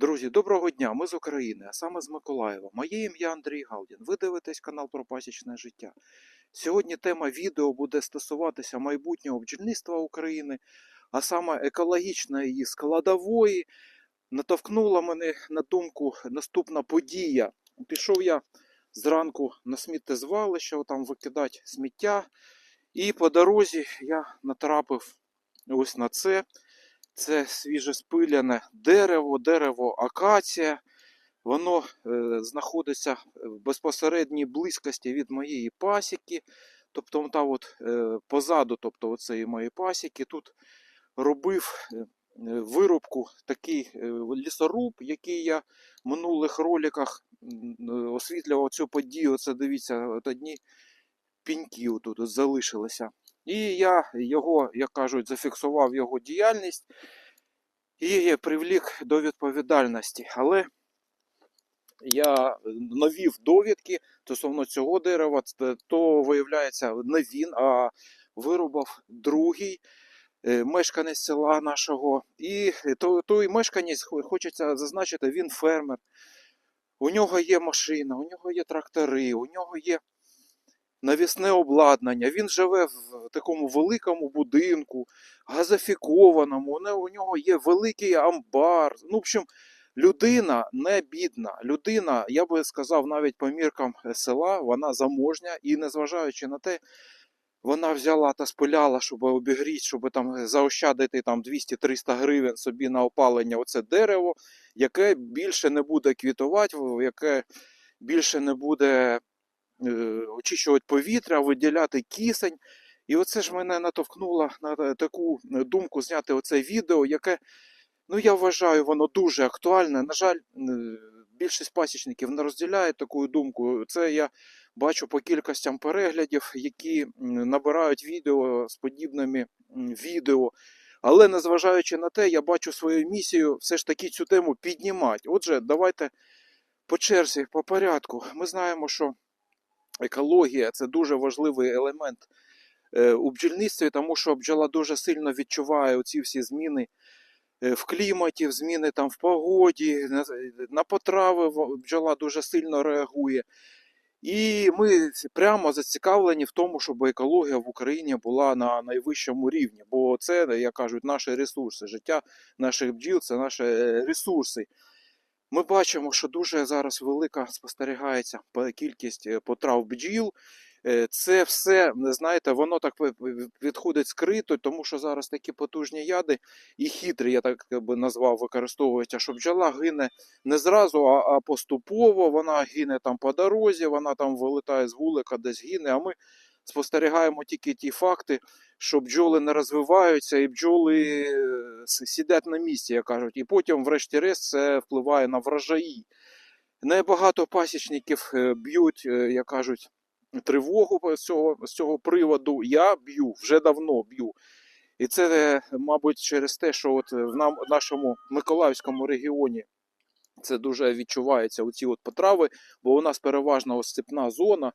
Друзі, доброго дня! Ми з України, а саме з Миколаєва. Моє ім'я Андрій Галдін. Ви дивитесь канал про пасічне життя. Сьогодні тема відео буде стосуватися майбутнього бджільництва України, а саме екологічної її складової. Натовкнула мене на думку наступна подія. Пішов я зранку на сміттєзвалище, там викидати сміття. І по дорозі я натрапив ось на це. Це свіжеспиляне дерево, дерево акація. Воно е, знаходиться в безпосередній близькості від моєї пасіки. Тобто, та от, е, позаду тобто, оцеї моєї пасіки, тут робив е, вирубку такий е, лісоруб, який я в минулих роликах е, освітлював цю подію. Це дивіться, от одні піньки тут залишилися. І я його, як кажуть, зафіксував його діяльність і привлік до відповідальності. Але я навів довідки стосовно цього дерева, то виявляється не він, а вирубав другий е, мешканець села нашого. І то- той мешканець, хочеться зазначити, він фермер. У нього є машина, у нього є трактори, у нього є навісне обладнання. Він живе в такому великому будинку, газифікованому. У нього є великий амбар. Ну, в общем, людина не бідна. Людина, я би сказав, навіть по міркам села, вона заможня, і незважаючи на те, вона взяла та спиляла, щоб обігріти, щоб там заощадити там 200-300 гривень собі на опалення оце дерево, яке більше не буде квітувати, яке більше не буде очищувати повітря, виділяти кисень. І оце ж мене натовкнуло на таку е, думку зняти оце відео, яке, ну я вважаю, воно дуже актуальне. На жаль, е, більшість пасічників не розділяє таку думку. Це я бачу по кількостям переглядів, які набирають відео з подібними відео. Але незважаючи на те, я бачу свою місію все ж таки цю тему піднімати. Отже, давайте по черзі, по порядку. Ми знаємо, що екологія це дуже важливий елемент е, у бджільництві, тому що бджола дуже сильно відчуває оці всі зміни е, в кліматі, зміни там в погоді, на, на потрави бджола дуже сильно реагує. І ми прямо зацікавлені в тому, щоб екологія в Україні була на найвищому рівні. Бо це, як кажуть, наші ресурси. Життя наших бджіл це наші е, ресурси. Ми бачимо, що дуже зараз велика спостерігається кількість е, потрав бджіл. Е, Це все, знаєте, воно так відходить скрито, тому що зараз такі потужні яди і хитрі, я так би назвав, використовуються, що бджола гине не зразу, а, а поступово. Вона гине там по дорозі, вона там вилетає з вулика, десь гине. А ми спостерігаємо тільки ті факти, що бджоли не розвиваються, і бджоли е, сидять на місці, як кажуть. І потім, врешті-решт, це впливає на врожаї. Небагато пасічників е, б'ють, е, як кажуть, тривогу з цього, з цього приводу. Я б'ю, вже давно б'ю. І це, мабуть, через те, що от в нам, нашому Миколаївському регіоні це дуже відчувається оці от потрави, бо у нас переважно ось степна зона,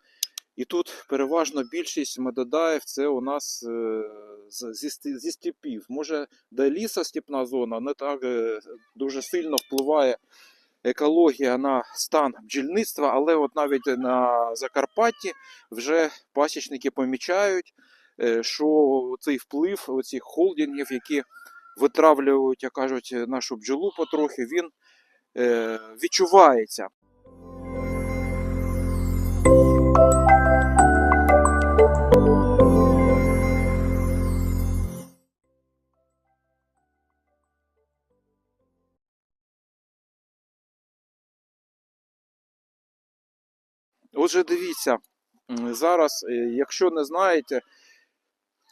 тут переважно більшість медодаїв це у нас е, зі, зі степів. Може, де ліса степна зона, не так е, дуже сильно впливає екологія на стан бджільництва, але от навіть на Закарпатті вже пасічники помічають, е, що цей вплив оцих холдингів, які витравлюють, як кажуть, нашу бджолу потрохи, він відчувається. Отже, дивіться, зараз, е, якщо не знаєте,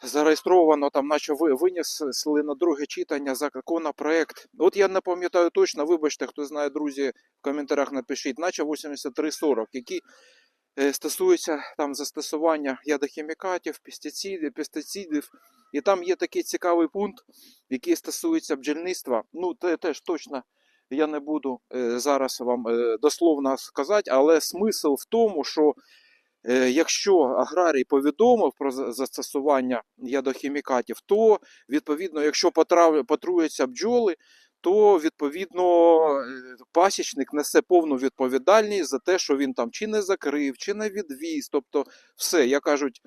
зареєстровано там, наче ви винесли на друге читання законопроект. От я не пам'ятаю точно, вибачте, хто знає, друзі, в коментарях напишіть, наче 8340, який е, стосується там застосування ядохімікатів, пестицидів, пестицидів. І там є такий цікавий пункт, який стосується бджільництва. Ну, те теж точно я не буду е, зараз вам е, дословно сказати, але смисл в тому, що е, якщо аграрій повідомив про застосування ядохімікатів, то відповідно, якщо потруються бджоли, то відповідно пасічник несе повну відповідальність за те, що він там чи не закрив, чи не відвіз. Тобто, все, як кажуть,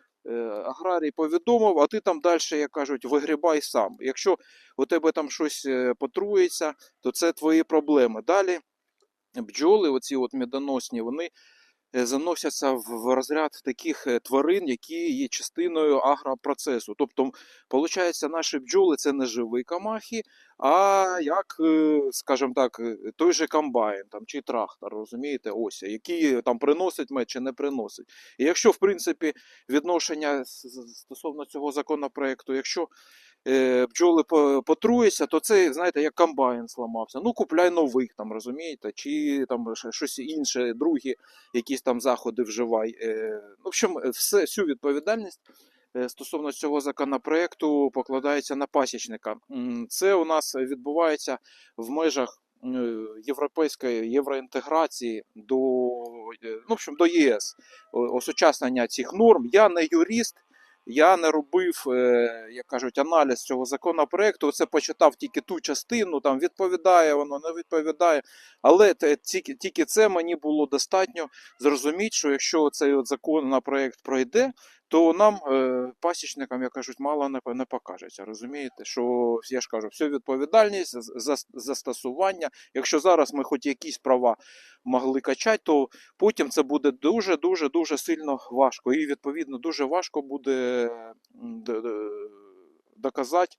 аграрій повідомив, а ти там далі, як кажуть, вигрібай сам. Якщо у тебе там щось е, потрується, то це твої проблеми. Далі бджоли, оці от медоносні, вони е, заносяться в розряд таких е, тварин, які є частиною агропроцесу. Тобто, виходить, наші бджоли це не живі камахи, а як, е, скажімо так, е, той же комбайн там, чи трактор, розумієте, ось, який там приносить мед чи не приносить. І якщо, в принципі, відношення стосовно цього законопроекту, якщо е, бджоли по- потруються, то це, знаєте, як комбайн зламався. Ну, купляй нових, там, розумієте, чи там щось інше, другі якісь там заходи вживай. Е, в общем, все, всю відповідальність е, стосовно цього законопроекту покладається на пасічника. Це у нас відбувається в межах е, європейської євроінтеграції до, е, ну, в общем, до ЄС, осучаснення цих норм. Я не юрист. Я не робив, е, як кажуть, аналіз цього законопроекту. Це почитав тільки ту частину, там відповідає воно, не відповідає. Але тільки, тільки це мені було достатньо зрозуміти, що якщо цей от законопроект пройде, то нам, е, пасічникам, як кажуть, мало не, не покажеться. Розумієте, що я ж кажу, всю відповідальність за застосування. Якщо зараз ми хоч якісь права могли качати, то потім це буде дуже, дуже, сильно важко. І відповідно дуже важко буде доказати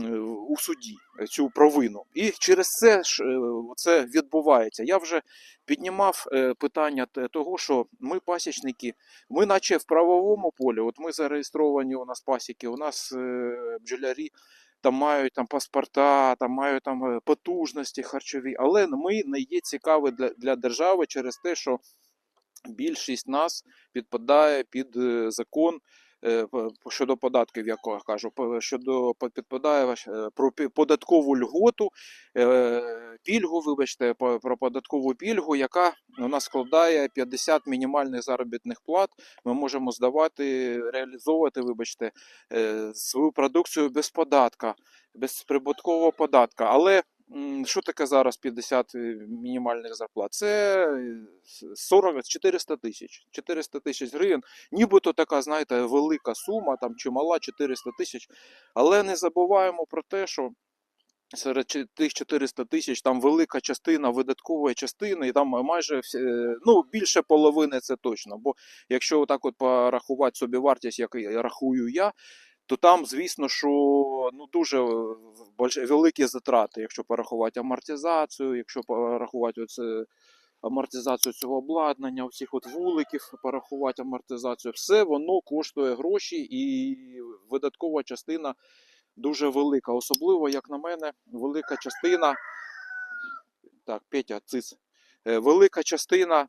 е, у суді цю провину. І через це ж е, це відбувається. Я вже піднімав е, питання того, що ми пасічники, ми наче в правовому полі, от ми зареєстровані у нас пасіки, у нас бджолярі. Там мають там паспорта, там мають там е, потужності харчові, але ми не є цікаві для, для держави через те, що більшість нас підпадає під е, закон щодо податків, я кажу, щодо підпадає е, про податкову льготу, е, пільгу, вибачте, про податкову пільгу, яка у нас складає 50 мінімальних заробітних плат. Ми можемо здавати, реалізовувати, вибачте, е, свою продукцію без податка, без прибуткового податка. Але що таке зараз 50 мінімальних зарплат? Це е, 40 400 тисяч. 400 тисяч гривень. Нібито така, знаєте, велика сума, там чимала 400 тисяч. Але не забуваємо про те, що серед тих 400 тисяч там велика частина видаткової частини, і там майже е, ну, більше половини це точно. Бо якщо отак от порахувати собі вартість, як рахую я, то там, звісно, що ну, дуже е, великі затрати, якщо порахувати амортизацію, якщо порахувати оце амортизацію цього обладнання, всіх вуликів, порахувати амортизацію, все воно коштує гроші і видаткова частина дуже велика. Особливо, як на мене, велика частина. Так, Петя, циц. Е, Велика частина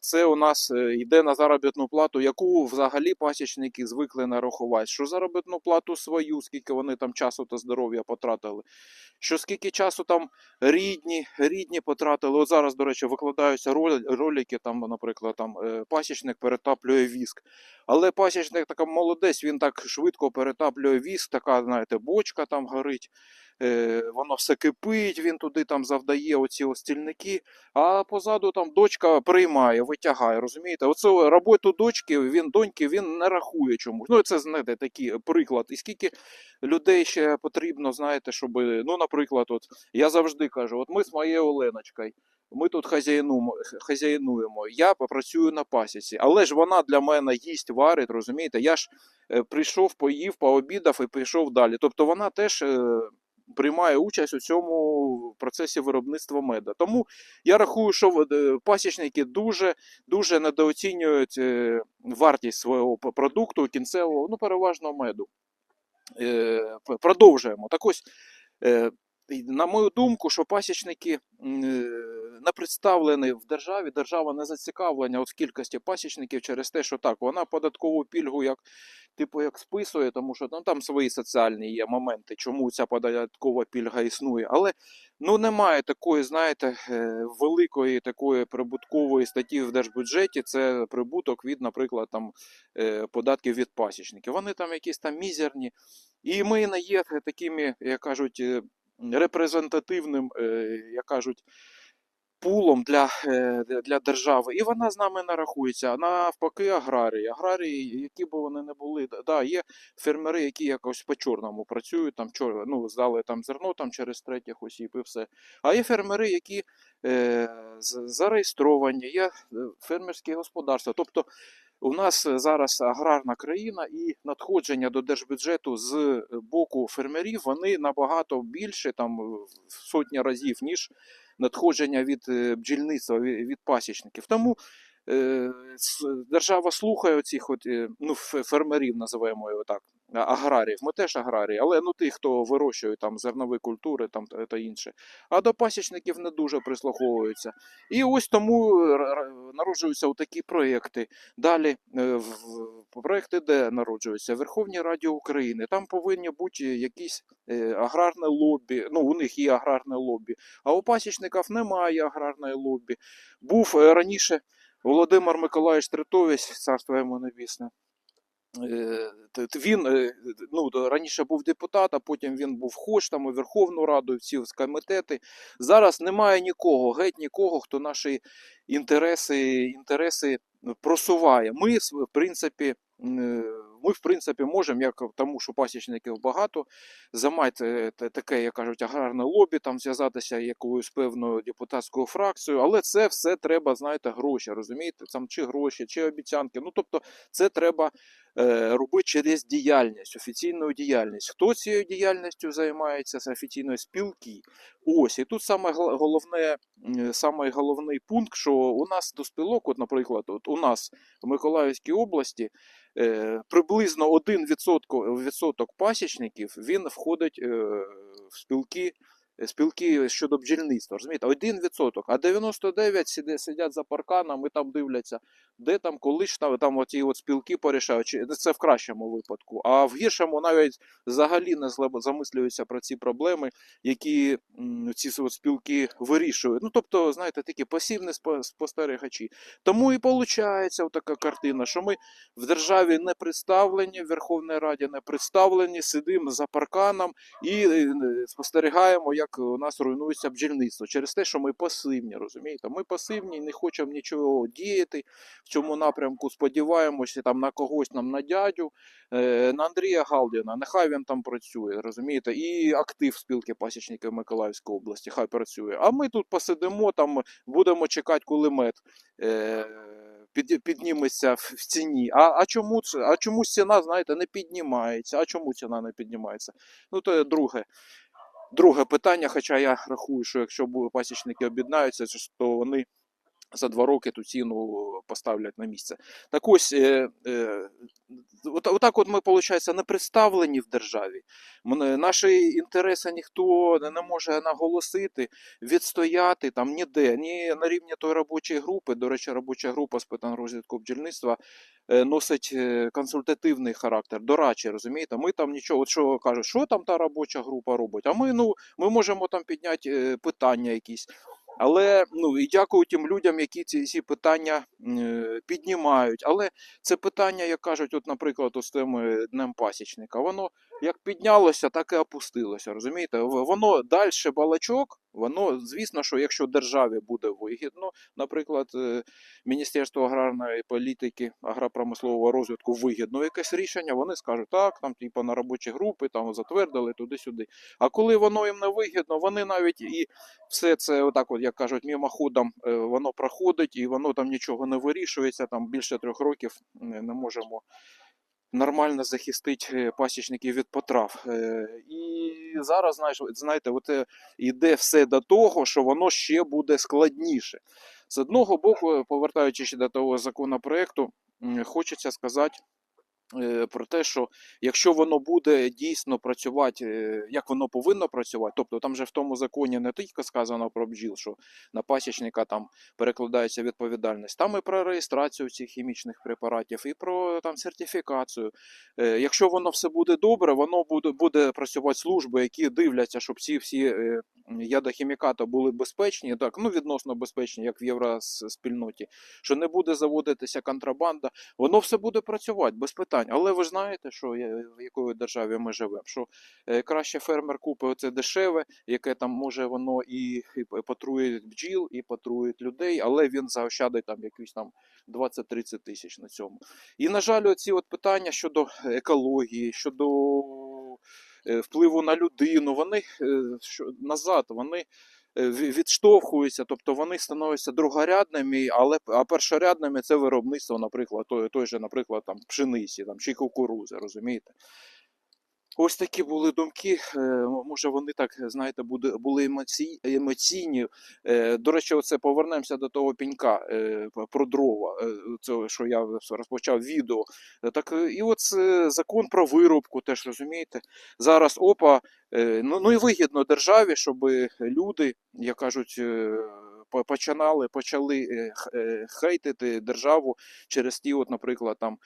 це у нас е, йде на заробітну плату, яку взагалі пасічники звикли нарахувати. Що заробітну плату свою, скільки вони там часу та здоров'я потратили. Що скільки часу там рідні, рідні потратили. От зараз, до речі, викладаються ролики, там, наприклад, там е, пасічник перетаплює віск. Але пасічник така молодець, він так швидко перетаплює віск, така, знаєте, бочка там горить. Е, воно все кипить, він туди там завдає оці ось стільники, а позаду там дочка приймає, витягає, розумієте? Оце роботу дочки, він доньки він не рахує чомусь. Ну, це знаєте, такий приклад. І скільки людей ще потрібно, знаєте, щоб, ну, наприклад, от я завжди кажу: от ми з моєю Оленочкою. Ми тут хазяїнуємо. Я попрацюю на пасіці, але ж вона для мене їсть, варить, розумієте? Я ж е, прийшов, поїв, пообідав і пішов далі. Тобто вона теж е, приймає участь у цьому процесі виробництва меда. Тому я рахую, що е, пасічники дуже дуже недооцінюють е, вартість свого продукту кінцевого, ну переважно меду. Е, Продовжуємо. Так ось, на мою думку, що пасічники не представлені в державі, держава не зацікавлена от в кількості пасічників через те, що так, вона податкову пільгу як типу як списує, тому що ну, там свої соціальні є моменти, чому ця податкова пільга існує. Але ну немає такої, знаєте, е, великої такої прибуткової статті в держбюджеті. Це прибуток від, наприклад, там е, податків від пасічників. Вони там якісь там мізерні. І ми не є такими, як кажуть, е, репрезентативним, як кажуть, пулом для, е, для держави, і вона з нами не рахується. Навпаки, аграрії. Аграрії, які б вони не були, да- є фермери, які якось по чорному працюють, там чор, ну, здали там зерно там через третіх осіб і все. А є фермери, які е, зареєстровані, є е, фермерські господарства. Тобто у нас е, зараз аграрна країна і надходження до держбюджету з боку фермерів вони набагато більше, там в сотні разів, ніж надходження від е, бджільництва, від пасічників. Тому е, держава слухає оцих от, е, ну, фермерів, називаємо його так, аграріїв. Ми теж аграрії, але ну тих, хто вирощує там зернові культури там та, інше. А до пасічників не дуже прислуховуються. І ось тому р- народжуються такі проєкти. Далі е, проекти, де народжуються Верховній Раді України. Там повинні бути якісь е, аграрне лобі. Ну, у них є аграрне лобі, а у пасічників немає аграрної лобі. Був е, раніше Володимир Миколаївич Тритович, царство йому небесне. Е, Він е, ну, раніше був депутат, а потім він був хоч там у Верховну Раду, і в ці комітети. Зараз немає нікого, геть нікого, хто наші інтереси, інтереси просуває. Ми, в принципі, ми, в принципі, можемо, як тому, що пасічників багато, замати таке, як кажуть, аграрне лобі, там зв'язатися якоюсь певною депутатською фракцією, але це все треба, знаєте, гроші, розумієте? Там чи гроші, чи обіцянки. Ну, тобто, це треба е, робити через діяльність, офіційну діяльність. Хто цією діяльністю займається? Це офіційної спілки. Ось, і тут саме головне, саме головний пункт, що у нас до спілок, от, наприклад, от у нас в Миколаївській області е, приблизно 1% відсоток, пасічників він входить е, в спілки. Спілки щодо бджільництва, розумієте, один відсоток, а 99 сиде- сидять за парканом і там дивляться, де там колись там, там оті от спілки порішають. Це в кращому випадку. А в гіршому навіть взагалі не замислюються про ці проблеми, які ці от спілки вирішують. Ну, тобто, знаєте, такі пасивні спо- спостерігачі. Тому і виходить така картина, що ми в державі не представлені, в Верховній Раді не представлені, сидимо за парканом і е, спостерігаємо, як у нас руйнується бджільництво через те, що ми пасивні, розумієте? Ми пасивні, не хочемо нічого діяти цьому напрямку. Сподіваємося там на когось, нам на дядю, е, на Андрія Галдіна. Нехай він там працює, розумієте? І актив спілки пасічників Миколаївської області, хай працює. А ми тут посидимо, там будемо чекати, коли мед. Е, під, підніметься в, ціні. А, а, чому, а чому ціна, знаєте, не піднімається? А чому ціна не піднімається? Ну, то друге. Друге питання, хоча я рахую, що якщо пасічники об'єднаються, то вони за два роки ту ціну поставлять на місце. Так ось, е, е, от, отак от ми, виходить, не представлені в державі. Наші інтереси ніхто не, може наголосити, відстояти там ніде, ні на рівні тої робочої групи. До речі, робоча група з питань розвитку бджільництва е, носить е, консультативний характер, дорадчий, розумієте? Ми там нічого, от що кажуть, що там та робоча група робить? А ми, ну, ми можемо там підняти е, питання якісь. Але ну і дякую тим людям, які ці, ці питання е, піднімають. Але це питання, як кажуть, от, наприклад, з теми Днем пасічника, воно як піднялося, так і опустилося. Розумієте? Воно далі балачок. Воно, звісно, що якщо державі буде вигідно, наприклад, е, Міністерство аграрної політики, агропромислового розвитку вигідно якесь рішення, вони скажуть, так, там, типу, на робочі групи там затвердили туди-сюди. А коли воно їм не вигідно, вони навіть і все це, отак, от, як кажуть, мимоходом е, воно проходить і воно там нічого не вирішується. Там більше трьох років не можемо нормально захистити е, пасічників від потрав. Е, І зараз, знаєш, знаєте, от е, йде все до того, що воно ще буде складніше. З одного боку, повертаючись до того законопроекту, хочеться сказати. Е, Про те, що якщо воно буде дійсно працювати, е, як воно повинно працювати, тобто там же в тому законі не тільки сказано про бджіл, що на пасічника там перекладається відповідальність, там і про реєстрацію цих хімічних препаратів, і про там сертифікацію. Е, Якщо воно все буде добре, воно буде, буде працювати служби, які дивляться, щоб ці всі ядохімікати були безпечні, так ну відносно безпечні, як в євроспільноті, що не буде заводитися контрабанда, воно все буде працювати без питань. Питань. Але ви знаєте, що в якої державі ми живемо? Що е, краще фермер купить оце дешеве, яке там може воно і, патрує бджіл, і патрує людей, але він заощадить там якісь там 20-30 тисяч на цьому. І, на жаль, оці от питання щодо екології, щодо е, впливу на людину, вони е, назад, вони відштовхуються, тобто вони становляться другорядними, але а першорядними це виробництво, наприклад, той, той же, наприклад, там пшениці там, чи кукурузи, розумієте? Ось такі були думки. е, Може, вони так, знаєте, були емоцій, емоційні. Е, До речі, оце повернемося до того пінька е, про дрова, е, цього, що я розпочав відео. Так, і от закон про вирубку, теж розумієте. Зараз ОПА, ну, ну і вигідно державі, щоб люди, як кажуть, починали, почали е, е, хейтити державу через ті, от, наприклад, там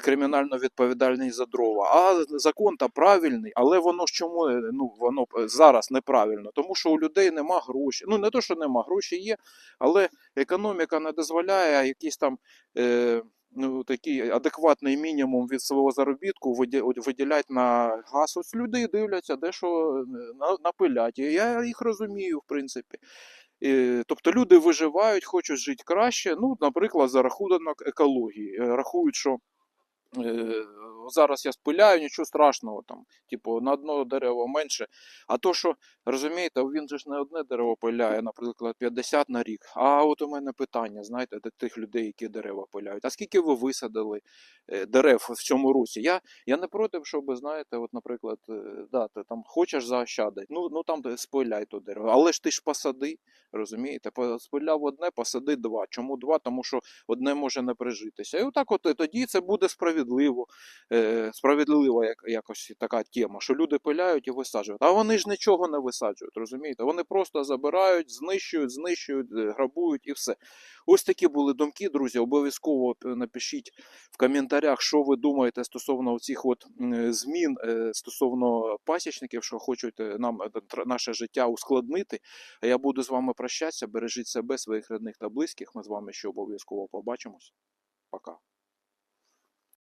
кримінально відповідальний за дрова. А закон та правильний, але воно ж чому е, ну, воно зараз неправильно? Тому що у людей нема грошей. Ну не то, що нема, гроші є, але економіка не дозволяє а якийсь там. Е, Ну, такий адекватний мінімум від свого заробітку виді- виділять на газ. Ось люди дивляться, де що на- напилять. Я їх розумію, в принципі. Тобто люди виживають, хочуть жити краще. Ну, наприклад, за рахунок екології. Е, Рахують, що е, зараз я спиляю, нічого страшного там, типу, на одно дерево менше. А то, що розумієте, він же ж не одне дерево пиляє, наприклад, 50 на рік. А от у мене питання, знаєте, до тих людей, які дерева пиляють. А скільки ви висадили е, дерев в цьому році? Я, я не проти, щоб, знаєте, от, наприклад, е, да, ти там хочеш заощадити, ну, ну там спиляй то дерево. Але ж ти ж посади, розумієте, спиляв одне, посади два. Чому два? Тому що одне може не прижитися. І отак, от тоді це буде справедливо, е, справедлива як, якось така тема, що люди пиляють і висаджують. А вони ж нічого не висаджують, розумієте? Вони просто забирають, знищують, знищують, е, грабують і все. Ось такі були думки, друзі. Обов'язково е, напишіть в коментарях, що ви думаєте стосовно цих от змін стосовно пасічників, що хочуть нам наше життя ускладнити. А я буду з вами прощатися. Бережіть себе, своїх рідних та близьких. Ми з вами ще обов'язково побачимось. Пока.